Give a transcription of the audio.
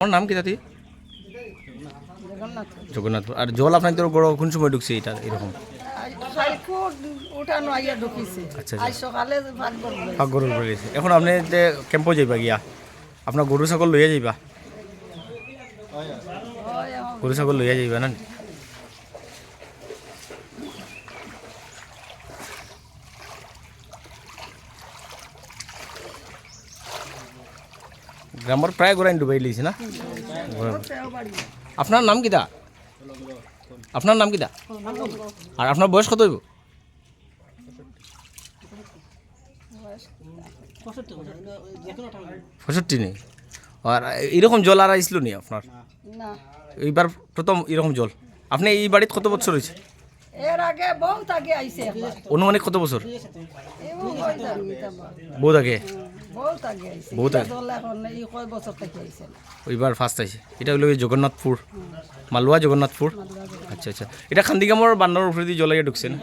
আমার নাম কি দাদি? জগন্নাথ। আর জল আপনাদের গড় কোন সময় ঢুকছে এটা এরকম? আচ্ছা, গেছে। এখন আপনি যে ক্যাম্পও যাইবা গিয়া আপনার গরু ছাগল লইয়া যাইবা? গরু ছাগল লইয়া যাইবা না? গ্রামের প্রায় গোড়াইন ডুবাই লিছে না? আপনার নাম কিটা আপনার নাম কিটা আর আপনার বয়স কত হইব? পঁয়ষট্টি নেই। আর এরকম জল আর আইসলো নি আপনার? এইবার প্রথম এরকম জল। আপনি এই বাড়িতে কত বছর হয়েছে এর আগে বহুত আগে আইছে অনুমানিক কত বছর? বহুত আগে বহুত আগে আইছে। বহুত আগে। জল এখন এই কয় বছর থেকে আইছে ওইবার ফার্স্ট আইছে। এটা হলো জগন্নাথপুর মালুয়া জগন্নাথপুর আচ্ছা আচ্ছা। এটা খান্দিগামর বান্নার উপরে দিয়ে জলাইয়া ঢুকছে না?